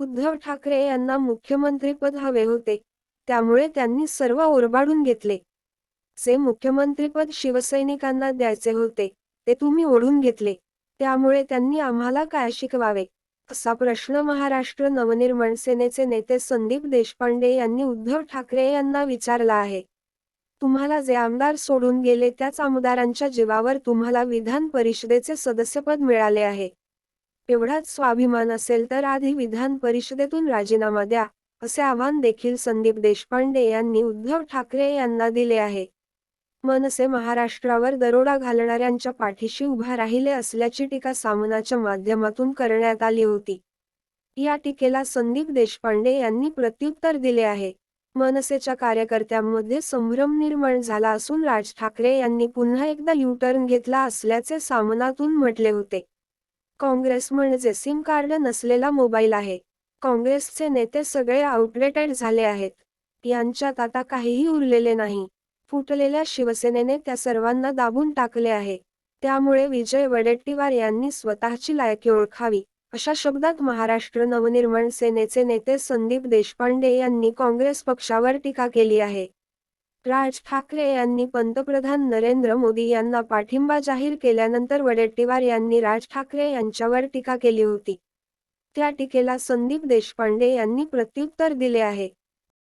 उद्धव ठाकरे यांना मुख्यमंत्रीपद हवे होते त्यामुळे त्यांनी सर्व ओरबाडून घेतले. जे मुख्यमंत्रीपद शिवसैनिकांना द्यायचे होते ते तुम्ही ओढून घेतले. त्यामुळे त्यांनी आम्हाला काय शिकवावे? असा प्रश्न महाराष्ट्र नवनिर्माण सेनेचे नेते संदीप देशपांडे यांनी उद्धव ठाकरे यांना विचारला आहे. तुम्हाला जे आमदार सोडून गेले त्याच आमदारांच्या जीवावर तुम्हाला विधान परिषदेचे सदस्यपद मिळाले आहे. एवढाच स्वाभिमान असेल तर आधी विधान परिषदेतून राजीनामा द्या असे आव्हान देखील संदीप देशपांडे यांनी उद्धव ठाकरे यांना दिले आहे. मनसे महाराष्ट्रावर दरोडा घालणाऱ्यांच्या पाठीशी उभा राहिले असल्याची टीका सामनाच्या माध्यमातून करण्यात आली होती. या टीकेला संदीप देशपांडे यांनी प्रत्युत्तर दिले आहे. मनसेच्या कार्यकर्त्यांमध्ये संभ्रम निर्माण झाला असून राज ठाकरे यांनी पुन्हा एकदा युटर्न घेतला असल्याचे सामनातून म्हटले होते. काँग्रेस म्हणजे सिम कार्ड नसलेला मोबाईल आहे. काँग्रेसचे नेते सगळे आउटडेटेड झाले आहेत. यांच्यात आता काहीही उरलेले नाही. फुटलेल्या शिवसेनेने त्या सर्वांना दाबून टाकले आहे. त्यामुळे विजय वडेट्टीवार यांनी स्वतःची लायकी ओळखावी अशा शब्दात महाराष्ट्र नवनिर्माण सेनेचे नेते संदीप देशपांडे यांनी काँग्रेस पक्षावर टीका केली आहे. राज ठाकरे यांनी पंतप्रधान नरेंद्र मोदी यांना पाठिंबा जाहीर केल्यानंतर वडेट्टीवार यांनी राज ठाकरे यांच्यावर टीका केली होती. त्या टीकेला संदीप देशपांडे यांनी प्रत्युत्तर दिले आहे.